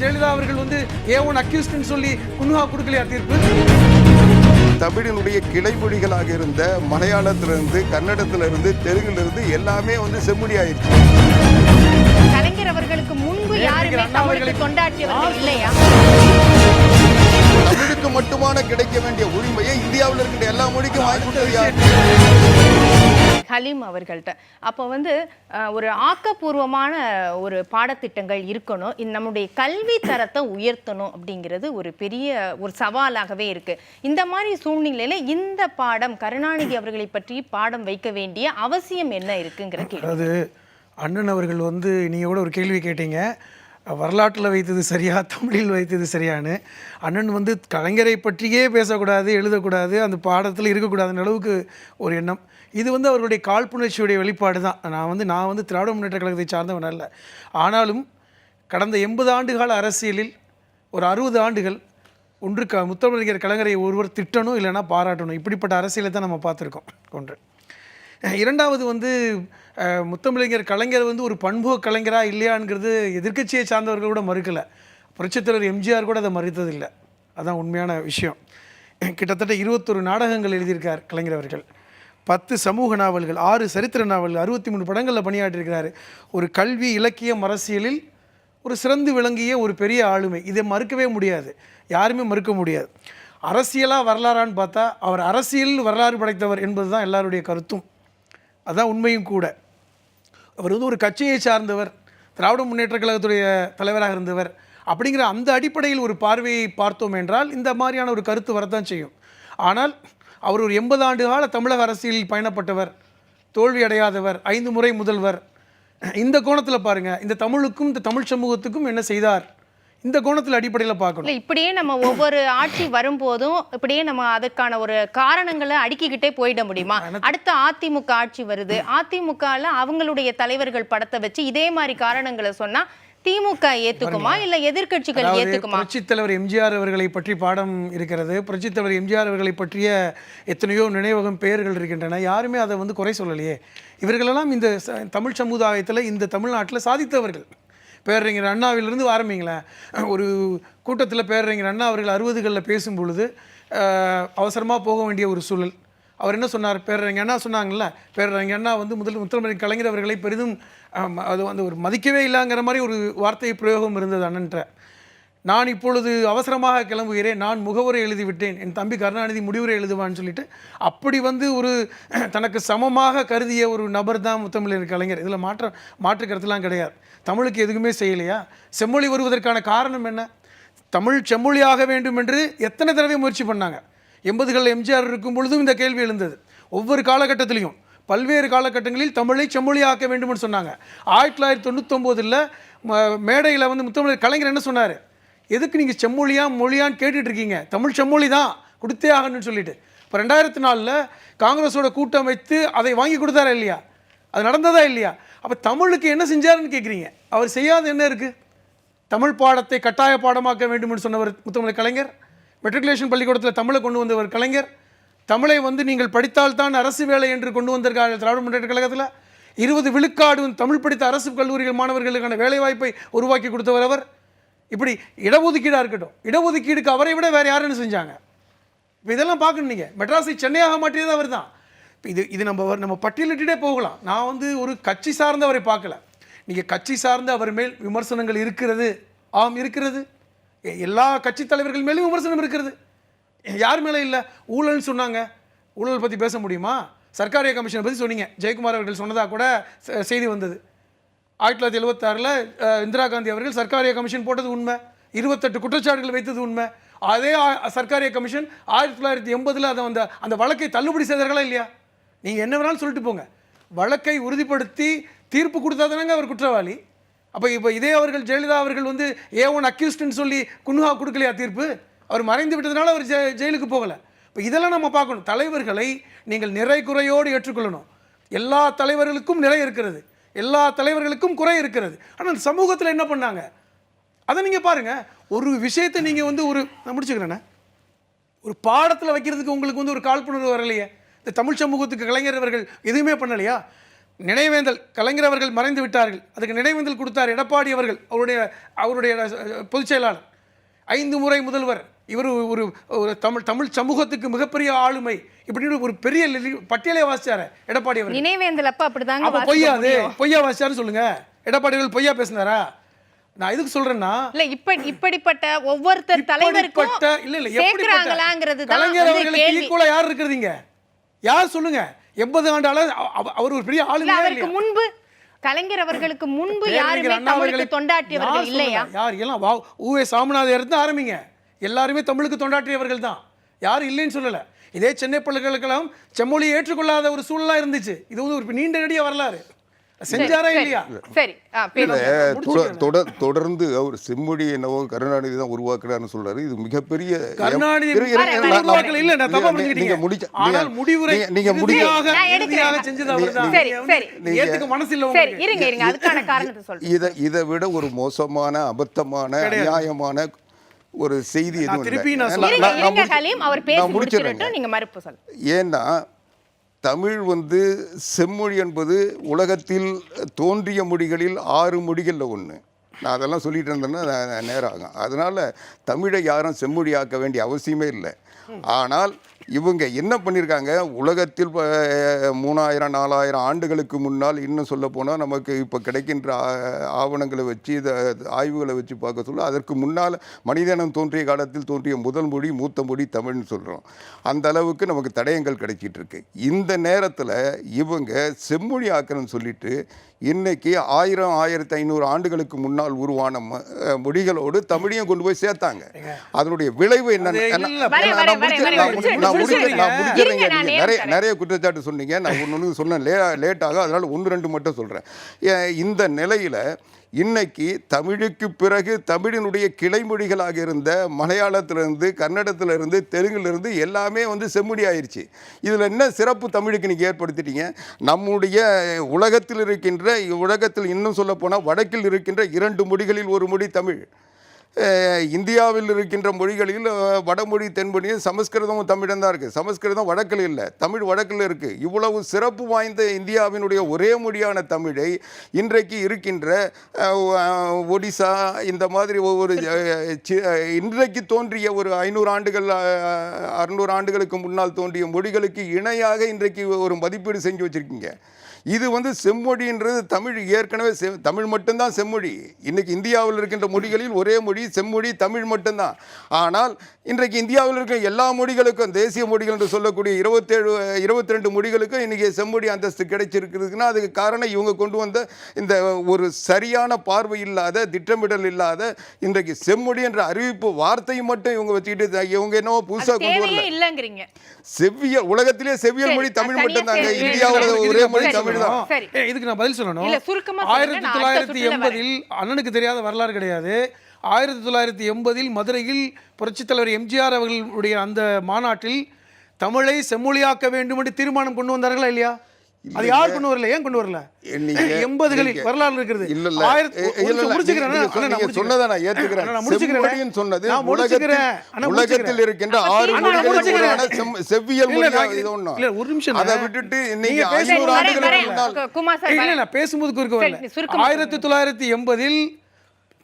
ஜெயலலிதா அவர்கள் வந்து ஏ ஒன் அக்யூஸ்ட்னு சொல்லி குன்ஹா கொடுக்கலையா தீர்ப்பு? தமிழினுடைய கிளைமொழிகளாக இருந்த மலையாளத்திலிருந்து கன்னடத்திலிருந்து தெலுங்கிலிருந்து எல்லாமே வந்து செம்மொழி ஆயிடுச்சு. கலைஞர் அவர்களுக்கு முன்பு யாருமே தமிழுக்கு கொண்டாட்டியவர்கள் இல்லையா? ஹலீம் அவர்கள்ட்ட. அப்போ வந்து ஒரு ஆக்கப்பூர்வமான ஒரு பாடத்திட்டங்கள் இருக்கணும். இந்த நம்முடைய கல்வி தரத்தை உயர்த்தணும் அப்படிங்கிறது ஒரு பெரிய ஒரு சவாலாகவே இருக்குது இந்த மாதிரி சூழ்நிலையில் இந்த பாடம் கருணாநிதி அவர்களை பற்றி பாடம் வைக்க வேண்டிய அவசியம் என்ன இருக்குங்கிற கேள்வி. அதாவது அண்ணன் அவர்கள் வந்து நீங்கள் கூட ஒரு கேள்வி கேட்டீங்க. வரலாற்றில் வைத்தது சரியா தமிழில் வைத்தது சரியான்னு அண்ணன் வந்து கலைஞரை பற்றியே பேசக்கூடாது எழுதக்கூடாது அந்த பாடத்தில் இருக்கக்கூடாதுன்ற அளவுக்கு ஒரு எண்ணம். இது வந்து அவர்களுடைய காழ்ப்புணர்ச்சியுடைய வெளிப்பாடு தான். நான் வந்து நான் வந்து திராவிட முன்னேற்ற கழகத்தை சார்ந்தவன் அல்ல. ஆனாலும் கடந்த எண்பது ஆண்டு கால அரசியலில் ஒரு அறுபது ஆண்டுகள் ஒன்று க முத்தமிழர் கலைஞரை ஒருவர் திட்டணும் இல்லைன்னா பாராட்டணும். இப்படிப்பட்ட அரசியலை தான் நம்ம பார்த்துருக்கோம் ஒன்று. இரண்டாவது வந்து அஹ், முத்தமிழறிஞர் கலைஞர் வந்து ஒரு பண்புக கலைஞரா இல்லையாங்கிறது எதிர்க்கட்சியை சார்ந்தவர்கள் கூட மறுக்கலை. புரட்சித்தலைவர் எம்ஜிஆர் கூட அதை மறுத்ததில்லை. அதான் உண்மையான விஷயம். கிட்டத்தட்ட இருபத்தொரு நாடகங்கள் எழுதியிருக்கார் கலைஞர் அவர்கள். பத்து சமூக நாவல்கள் ஆறு சரித்திர நாவல்கள் அறுபத்தி மூணு படங்களில் பணியாற்றியிருக்கிறாரு. ஒரு கல்வி இலக்கியம் அரசியலில் ஒரு சிறந்து விளங்கிய ஒரு பெரிய ஆளுமை. இதை மறுக்கவே முடியாது. யாருமே மறுக்க முடியாது. அரசியலாக வரலாறான்னு பார்த்தா அவர் அரசியல் வரலாறு படைத்தவர் என்பது தான் எல்லாருடைய கருத்தும். அதுதான் உண்மையும் கூட. அவர் வந்து ஒரு கட்சியை சார்ந்தவர் திராவிட முன்னேற்ற கழகத்துடைய தலைவராக இருந்தவர். அப்படிங்கிற அந்த அடிப்படையில் ஒரு பார்வையை பார்த்தோம் என்றால் இந்த மாதிரியான ஒரு கருத்து வரத்தான் செய்யும். ஆனால் அவர் ஒரு எண்பது ஆண்டு கால தமிழக அரசியலில் பயணப்பட்டவர் தோல்வி அடையாதவர் ஐந்து முறை முதல்வர். இந்த கோணத்தில் பாருங்க இந்த தமிழுக்கும் இந்த தமிழ் சமூகத்துக்கும் என்ன செய்தார்? இந்த கோணத்தில் அடிப்படையில் பார்க்கணும். இப்படியே நம்ம ஒவ்வொரு ஆட்சி வரும்போதும் இப்படியே நம்ம அதுக்கான ஒரு காரணங்களை அடுக்கிக்கிட்டே போயிட முடியுமா? அடுத்த அதிமுக ஆட்சி வருது. அதிமுகல அவங்களுடைய தலைவர்கள் படத்தை வச்சு இதே மாதிரி காரணங்களை சொன்னா திமுக ஏத்துக்குமா? இல்ல எதிர்க்கட்சிகள் அதாவது ஏத்துக்குமா? புரட்சித் தலைவர் எம்ஜிஆர் அவர்களை பற்றி பாடம் இருக்கிறது. புரட்சித் தலைவர் எம்ஜிஆர் அவர்களை பற்றிய எத்தனையோ நினைவகம் பெயர்கள் இருக்கின்றன. யாருமே அதை வந்து குறை சொல்லலையே. இவர்களெல்லாம் இந்த தமிழ் சமுதாயத்தில் இந்த தமிழ்நாட்டில் சாதித்தவர்கள். பேரறிஞர் அண்ணாவிலிருந்து ஆரம்பிங்களேன் ஒரு கூட்டத்தில் பேரறிஞர் அண்ணா அவர்கள் அறுபதுகளில் பேசும் பொழுது அவசரமாக போக வேண்டிய ஒரு சூழல். அவர் என்ன சொன்னார்? பேரறிஞர் அண்ணா சொன்னாங்கல்ல பேரறிஞர் அண்ணா வந்து முதல் முத்தமிழ் கலைஞர் அவர்களை பெரிதும் அது வந்து ஒரு மதிக்கவே இல்லைங்கிற மாதிரி ஒரு வார்த்தை பிரயோகம் இருந்தது அண்ணன்ற. நான் இப்பொழுது அவசரமாக கிளம்புகிறேன் நான் முகவுரை எழுதிவிட்டேன் என் தம்பி கருணாநிதி முடிவுரை எழுதுவான்னு சொல்லிட்டு அப்படி வந்து ஒரு தனக்கு சமமாக கருதிய ஒரு நபர் தான் முத்தமிழர் கலைஞர். இதில் மாற்ற மாற்று கருத்துலாம் கிடையாது. தமிழுக்கு எதுவுமே செய்யலையா? செம்மொழி வருவதற்கான காரணம் என்ன? தமிழ் செம்மொழியாக வேண்டும் என்று எத்தனை தடவை முயற்சி பண்ணாங்க? எண்பதுகளில் எம்ஜிஆர் இருக்கும் பொழுதும் இந்த கேள்வி எழுந்தது. ஒவ்வொரு காலகட்டத்திலையும் பல்வேறு காலகட்டங்களில் தமிழை செம்மொழியாக்க வேண்டும்னு சொன்னாங்க. ஆயிரத்தி தொள்ளாயிரத்தி தொண்ணூத்தொம்போதில் மேடையில் வந்து முத்தமிழர் கலைஞர் என்ன சொன்னார்? எதுக்கு நீங்கள் செம்மொழியா மொழியான்னு கேட்டுட்டு இருக்கீங்க தமிழ் செம்மொழி தான் கொடுத்தே ஆகணும்னு சொல்லிட்டு. இப்போ ரெண்டாயிரத்தி நாலில் காங்கிரஸோட கூட்டம் வைத்து அதை வாங்கி கொடுத்தாரா இல்லையா? அது நடந்ததா இல்லையா? அப்போ தமிழுக்கு என்ன செஞ்சாருன்னு கேட்குறீங்க அவர் செய்யாத என்ன இருக்குது தமிழ் பாடத்தை கட்டாய பாடமாக்க வேண்டும் என்று சொன்னவர் முத்தமிழ் கலைஞர். மெட்ரிகுலேஷன் பள்ளிக்கூடத்தில் தமிழை கொண்டு வந்தவர் கலைஞர். தமிழை வந்து நீங்கள் படித்தால்தான் அரசு வேலை என்று கொண்டு வந்திருக்காங்க திராவிட முன்னேற்ற கழகத்தில். இருபது விழுக்காடு தமிழ் படித்த அரசு கல்லூரிகள் மாணவர்களுக்கான வேலைவாய்ப்பை உருவாக்கி கொடுத்தவர் அவர். இப்படி இடஒதுக்கீடாக இருக்கட்டும். இடஒதுக்கீடுக்கு அவரை விட வேறு யார் என்ன செஞ்சாங்க? இப்போ இதெல்லாம் பார்க்கணும் நீங்கள் மெட்ராஸை சென்னையாக மாற்றியது அவர் தான் இப்போ இது இது நம்ம நம்ம பட்டியலிட்டுட்டே போகலாம். நான் வந்து ஒரு கட்சி சார்ந்த அவரை பார்க்கல. நீங்கள் கட்சி சார்ந்த அவர் மேல் விமர்சனங்கள் இருக்கிறது. ஆம் இருக்கிறது. எ- எல்லா கட்சி தலைவர்கள் மேலும் விமர்சனம் இருக்கிறது. யார் மேலே இல்லை? ஊழல்னு சொன்னாங்க. ஊழல் பற்றி பேச முடியுமா? சர்க்காரிய கமிஷனை பற்றி சொன்னீங்க. ஜெயக்குமார் அவர்கள் சொன்னதாக கூட செய்தி வந்தது. ஆயிரத்தி தொள்ளாயிரத்தி எழுபத்தாறில் இந்திரா காந்தி அவர்கள் சர்க்காரிய கமிஷன் போட்டது உண்மை. இருபத்தெட்டு குற்றச்சாட்டுகள் வைத்தது உண்மை. அதே ஆ- சர்க்காரிய கமிஷன் ஆயிரத்தி தொள்ளாயிரத்தி எண்பதில் அதை அந்த அந்த வழக்கை தள்ளுபடி செய்தார்களா இல்லையா? நீங்கள் என்ன வேணாலும் சொல்லிட்டு போங்க. வழக்கை உறுதிப்படுத்தி தீர்ப்பு கொடுத்தா தானங்க அவர் குற்றவாளி. அப்போ இப்போ இதே அவர்கள் ஜெயலலிதா அவர்கள் வந்து ஏ ஒன் அக்யூஸ்டுன்னு சொல்லி குன்ஹா கொடுக்கலையா தீர்ப்பு? அவர் மறைந்து விட்டதுனால அவர் ஜெ ஜெயிலுக்கு போகலை. இப்போ இதெல்லாம் நம்ம பார்க்கணும். தலைவர்களை நீங்கள் நிறை குறையோடு ஏற்றுக்கொள்ளணும். எல்லா தலைவர்களுக்கும் நிறை இருக்கிறது. எல்லா தலைவர்களுக்கும் குறை இருக்கிறது. ஆனால் சமூகத்தில் என்ன பண்ணாங்க? அதை நீங்கள் பாருங்கள் ஒரு விஷயத்தை நீங்கள் வந்து ஒரு நான் முடிச்சுக்கிறேண்ணே ஒரு பாடத்தில் வைக்கிறதுக்கு உங்களுக்கு வந்து ஒரு காழ்ப்புணர்வு வரலையே. இந்த தமிழ் சமூகத்துக்கு கலைஞர் அவர்கள் எதுவுமே பண்ணலையா? நினைவேந்தல் கலைஞர் அவர்கள் மறைந்து விட்டார்கள். அதுக்கு நினைவேந்தல் கொடுத்தார் எடப்பாடி அவர்கள் அவருடைய அவருடைய பொதுச் செயலாளர். ஐந்து முறை முதல்வர். இவர் ஒரு ஒரு தமிழ் தமிழ் சமூகத்துக்கு மிகப்பெரிய ஆளுமை இப்படின்னு ஒரு பெரிய பட்டியலே வாசிச்சாரு எடப்பாடி அவர்கள். நினைவேந்தல் அப்ப அப்படிதாங்க அப்ப பொய்யா அது. பொய்யா வாசிச்சாருன்னு சொல்லுங்க. எடப்பாடி அவர்கள் பொய்யா பேசினாரா? நான் எதுக்கு சொல்றேன்னா இல்ல இப்ப இப்படிப்பட்ட ஒவ்வொருத்தர் தலைவருக்கும் இல்ல இல்ல தான் கலைஞர் அவர்களுக்கு ஈக்குவலா யார் இருக்கிறதீங்க யார் சொல்லுங்க? எண்பது அவ- அவர் ஒரு பெரிய அவருக்கு இல்லையா? முன்பு கலைஞர் அவர்களுக்கு முன்பு யாருமே தமிழுக்கு தொண்டாற்றியவர்கள் இல்லையா? யார் எல்லாம் ஊவே சாமிநாதர் இருந்து ஆரம்பிங்க. எல்லாருமே தமிழுக்கு தொண்டாற்றியவர்கள் தான் யாரும் இல்லைன்னு சொல்லல. இதே சென்னை பல்கலைக்கழகம் செம்மொழியை ஏற்றுக்கொள்ளாத ஒரு சூழலா இருந்துச்சு. இது வந்து ஒரு நீண்ட நெடிய வரலாறு. செஞ்சாரா சரி, இல்லையா? சரி. தொடர்ந்து அவர் செம்மொழி என்னவோ கருணாநிதி தான் உருவாக்குறாருன்னு சொல்றாரு. இது மிகப்பெரிய கருணாநிதி இல்ல நான் தப்பா நீங்க- முடிச்ச- ஆனால் முடிவுரை நீங்க-. இறுதியாக செஞ்சது அவர்தான். சரி, நீங்க வந்து சரி. நீங்க- ஏத்துக்க மனசு இல்ல சரி இருங்க இருங்க. அதுக்கான காரணத்தை சொல்றேன். இதை இதை விட ஒரு மோசமான அபத்தமான கிடையாது. ஒரு செய்தி எதுவும் ஏன்னா தமிழ் வந்து செம்மொழி என்பது உலகத்தில் தோன்றிய மொழிகளில் ஆறு மொழிகளில் ஒன்று நான் அதெல்லாம் சொல்லிட்டு இருந்தேன்னா நேரம் ஆகும். அதனால் தமிழை யாரும் செம்மொழியாக்க வேண்டிய அவசியமே இல்லை. ஆனால் இவங்க என்ன பண்ணியிருக்காங்க உலகத்தில் மூணாயிரம் நாலாயிரம் ஆண்டுகளுக்கு முன்னால் இன்னும் சொல்ல போனால் நமக்கு இப்போ கிடைக்கின்ற ஆவணங்களை வச்சு இதை ஆய்வுகளை வச்சு பார்க்க சொல்ல அதற்கு முன்னால் மனிதனம் தோன்றிய காலத்தில் தோன்றிய முதல் மொழி மூத்த மொழி தமிழ்னு சொல்கிறோம் அந்த அளவுக்கு நமக்கு தடயங்கள் கிடைச்சிட்டு இருக்கு. இந்த நேரத்தில் இவங்க செம்மொழி ஆக்கணும்னு சொல்லிட்டு இன்னைக்கு ஆயிரம் ஆயிரத்தி ஐநூறு ஆண்டுகளுக்கு முன்னால் உருவான மொழிகளோடு தமிழையும் கொண்டு போய் சேர்த்தாங்க. அதனுடைய விளைவு என்ன நான் நீங்க நிறைய நிறைய குற்றச்சாட்டு சொன்னீங்க. நான் ஒன்று சொன்னேன். லே லேட் ஆகும் அதனால ஒன்று ரெண்டு மட்டும் சொல்கிறேன் இந்த நிலையில் இன்னைக்கு தமிழுக்கு பிறகு தமிழினுடைய கிளைமொழிகளாக இருந்த மலையாளத்திலிருந்து கன்னடத்திலிருந்து தெலுங்கிலிருந்து எல்லாமே வந்து செம்மொழி ஆயிருச்சு. இதில் என்ன சிறப்பு தமிழுக்கு நீங்கள் ஏற்படுத்திட்டீங்க? நம்முடைய உலகத்தில் இருக்கின்ற உலகத்தில் இன்னும் சொல்ல போனால் வடக்கில் இருக்கின்ற இரண்டு மொழிகளில் ஒரு மொழி தமிழ். இந்தியாவில் இருக்கின்ற மொழிகளில் வடமொழி தென்மொழி சமஸ்கிருதமும் தமிழன் தான் இருக்குது சமஸ்கிருதம் வடக்கில் இல்லை. தமிழ் வடக்கில் இருக்குது இவ்வளவு சிறப்பு வாய்ந்த இந்தியாவினுடைய ஒரே மொழியான தமிழை இன்றைக்கு இருக்கின்ற ஒடிசா இந்த மாதிரி ஒவ்வொரு சி- இன்றைக்கு தோன்றிய ஒரு ஐநூறு ஆண்டுகள் அறுநூறு ஆண்டுகளுக்கு முன்னால் தோன்றிய மொழிகளுக்கு இணையாக இன்றைக்கு ஒரு மதிப்பீடு செஞ்சு வச்சுருக்கீங்க. இது வந்து செம்மொழின்றது தமிழ் ஏற்கனவே செ தமிழ் மட்டும்தான் செம்மொழி. இன்னைக்கு இந்தியாவில் இருக்கின்ற மொழிகளில் ஒரே மொழி செம்மொழி தமிழ் மட்டும்தான். ஆனால் இன்றைக்கு இந்தியாவில் இருக்கிற எல்லா மொழிகளுக்கும் தேசிய மொழிகள் என்று சொல்லக்கூடிய இருபத்தேழு இருபத்தி ரெண்டு மொழிகளுக்கும் இன்றைக்கி செம்மொழி அந்தஸ்து கிடைச்சிருக்குதுன்னா அதுக்கு காரணம் இவங்க கொண்டு வந்த இந்த ஒரு சரியான பார்வை இல்லாத திட்டமிடல் இல்லாத இன்றைக்கு செம்மொழி என்ற அறிவிப்பு வார்த்தையை மட்டும் இவங்க வச்சுக்கிட்டு இவங்க என்னவோ புதுசாக கொண்டு வரல. செவ்வியல் உலகத்திலே செவ்வியல் மொழி தமிழ் மட்டும்தாங்க. சரி, ஒரே மொழி தமிழ் இதுக்கு நான் பதில் சொல்லணும். ஆயிரத்தி தொள்ளாயிரத்தி எண்பதில் அண்ணனுக்கு தெரியாத வரலாறு கிடையாது. ஆயிரத்தி தொள்ளாயிரத்தி எண்பதில் மதுரையில் புரட்சித் தலைவர் எம்ஜிஆர் அவர்களுடைய அந்த மாநாட்டில் தமிழை செம்மொழியாக்க வேண்டும் என்று தீர்மானம் கொண்டு வந்தார்களா இல்லையா? அது யார் கொண்டு வரல ஏன் கொண்டு வரல எண்பதுகளில் வரலாறு இருக்கிறது இல்ல இல்ல நீங்க நான். சொன்னதை ஏத்துக்கிறேன். செம்மொழின்னு சொன்னது நான் உலகத்தில். இருக்கின்ற ஆறு செம்- செவ்வியல் இல்ல, மொழி இது இல்ல, ஒரு நிமிஷம் அதை. விட்டுட்டு நீங்க ஐநூறு ஆண்டுகளுக்கு. முன்னால் இல்ல. நான் பேசும்போது குறுக்க வரல ஆயிரத்தி தொள்ளாயிரத்தி எண்பதில்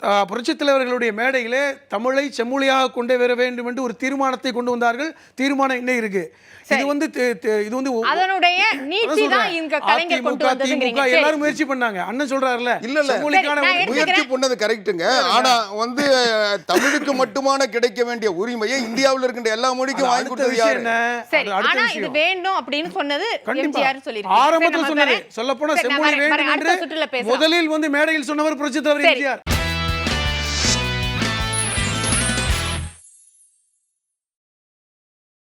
புரட்சித் தலைவர்களுடைய மேடையிலே தமிழை செம்மொழியாக கொண்டு வர வேண்டும் என்று ஒரு தீர்மானத்தை கொண்டு வந்தார்கள். தீர்மானம் இன்னும் இருக்கு. இது வந்து இது வந்து அதிமுக, திமுக. எல்லாரும் முயற்சி பண்ணாங்க. அண்ணன் சொல்றாருல இல்ல, இல்ல. முயற்சி பண்ணது கரெக்ட்டுங்க. ஆனா வந்து தமிழுக்கு மட்டுமான கிடைக்க வேண்டிய உரிமையை இந்தியாவில் இருக்கின்ற எல்லா மொழிக்கும் வாங்கி கொடுத்தது விஷயம் யாரு? என்ன? ஆனா இது வேண்டும் அப்படின்னு சொன்னது கண்டிப்பா. எம்ஜிஆர் சொல்லியிருக்காரு. ஆரம்பத்தில் சொன்னது. சொல்ல போனா செம்மொழி வேண்டும் என்று முதலில் வந்து மேடையில் சொன்னவர் புரட்சித் தலைவர் சரி. எம்ஜிஆர்.